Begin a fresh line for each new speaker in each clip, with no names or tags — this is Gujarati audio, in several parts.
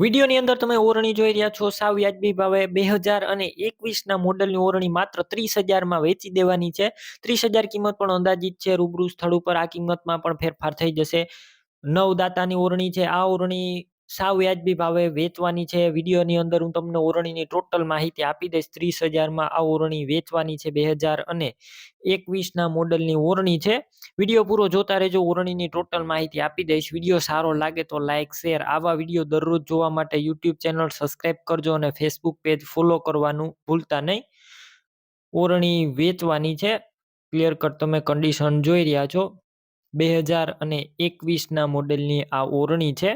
વિડીયોની અંદર તમે ઓરણી જોઈ રહ્યા છો. સાવ વ્યાજબી ભાવે બે હજાર અને એકવીસના મોડલની ઓરણી માત્ર ત્રીસ હજારમાં વેચી દેવાની છે. ત્રીસ હજાર કિંમત પણ અંદાજિત છે. રૂબરૂ સ્થળ ઉપર આ કિંમતમાં પણ ફેરફાર થઈ જશે. નવ દાતાની ઓરણી છે. આ ઓરણી સાવ વ્યાજબી ભાવે વેચવાની છે? વિડીયોની અંદર હું તમને ઓરણીની ટોટલ માહિતી આપી દઈશ. ત્રીસ હજારમાં આ ઓરણી વેચવાની છે બે હજાર અને એકવીસના મોડલની ઓરણી છે. વીડિયો પૂરો જોતા રહેજો, ઓરણીની ટોટલ માહિતી આપી દઈશ. વીડિયો સારો લાગે તો લાઇક શેર આવા વીડિયો દરરોજ જોવા માટે યુટ્યુબ ચેનલ સબસ્ક્રાઈબ કરજો અને ફેસબુક પેજ ફોલો કરવાનું ભૂલતા નહીં. ઓરણી વેચવાની છે. ક્લિયર કટ તમે કન્ડિશન જોઈ રહ્યા છો. બે હજાર અને એકવીસના મોડેલની આ ઓરણી છે.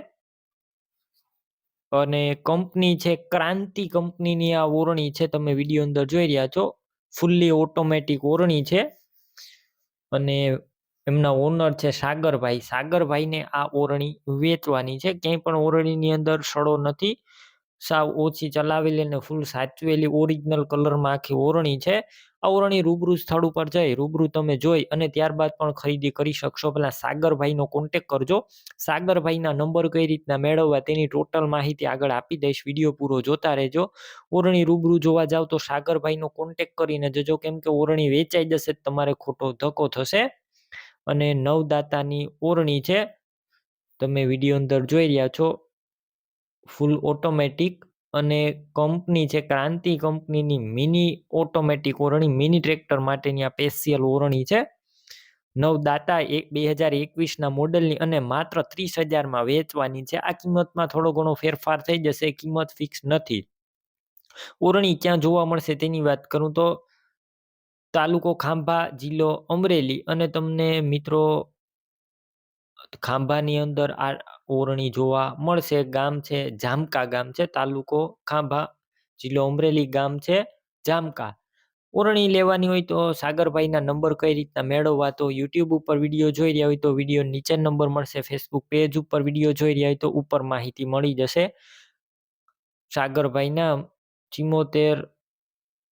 અને કંપની છે, ક્રાંતિ કંપનીની આ ઓરણી છે, તમે વીડિયો અંદર જોઈ રહ્યા છો. ફૂલ્લી ઓટોમેટિક ઓરણી છે. અને એમના ઓનર છે સાગરભાઈ. સાગરભાઈને આ ઓરણી વેચવાની છે. ક્યાંય પણ ઓરણીની અંદર સડો નથી. સાવ ઓછી ચલાવેલી અને ફૂલ સાચવેલી ઓરિજિનલ કલરમાં આખી ઓરણી છે. આ ઓરણી રૂબરૂ સ્થળ ઉપર જઈ રૂબરૂ તમે જોઈ અને ત્યારબાદ પણ ખરીદી કરી શકશો. પહેલા સાગરભાઈનો કોન્ટેક કરજો. સાગરભાઈના નંબર કઈ રીતના મેળવવા તેની ટોટલ માહિતી આગળ આપી દઈશ. વીડિયો પૂરો જોતા રહેજો. ઓરણી રૂબરૂ જોવા જાવ તો સાગરભાઈનો કોન્ટેક કરીને જજો. કેમ કે ઓરણી વેચાઈ જશે તમારે ખોટો ધક્કો થશે. અને નવદાતાની ઓરણી છે. તમે વીડિયો અંદર જોઈ રહ્યા છો. ફૂલ ઓટોમેટિક અને કંપની છે ક્રાંતિ કંપનીની મિની ઓટોમેટિક ઓરણી મિની ટ્રેક્ટર માટેની આ સ્પેશિયલ ઓરણી છે. નવદાતા એક, બે હજાર એકવીસના મોડલની અને માત્ર ત્રીસ હજારમાં વેચવાની છે. આ કિંમતમાં થોડો ઘણો ફેરફાર થઈ જશે, કિંમત ફિક્સ નથી. ઓરણી ક્યાં જોવા મળશે તેની વાત કરું તો, તાલુકો ખાંભા, જિલ્લો અમરેલી અને તમને મિત્રો ખાંભાની અંદર આ ઓરણી જોવા મળશે. ગામ છે જામકા ગામ છે. તાલુકો ખાંભા જિલ્લો અમરેલી ગામ છે જામકા. ઓરણી લેવાની હોય તો સાગરભાઈના નંબર કઈ રીતના મેળવવા તો યુટ્યુબ ઉપર વીડિયો જોઈ રહ્યા હોય તો વીડિયો નીચે નંબર મળશે. ફેસબુક પેજ ઉપર વીડિયો જોઈ રહ્યા હોય તો ઉપર માહિતી મળી જશે. સાગરભાઈના ચિમોતેર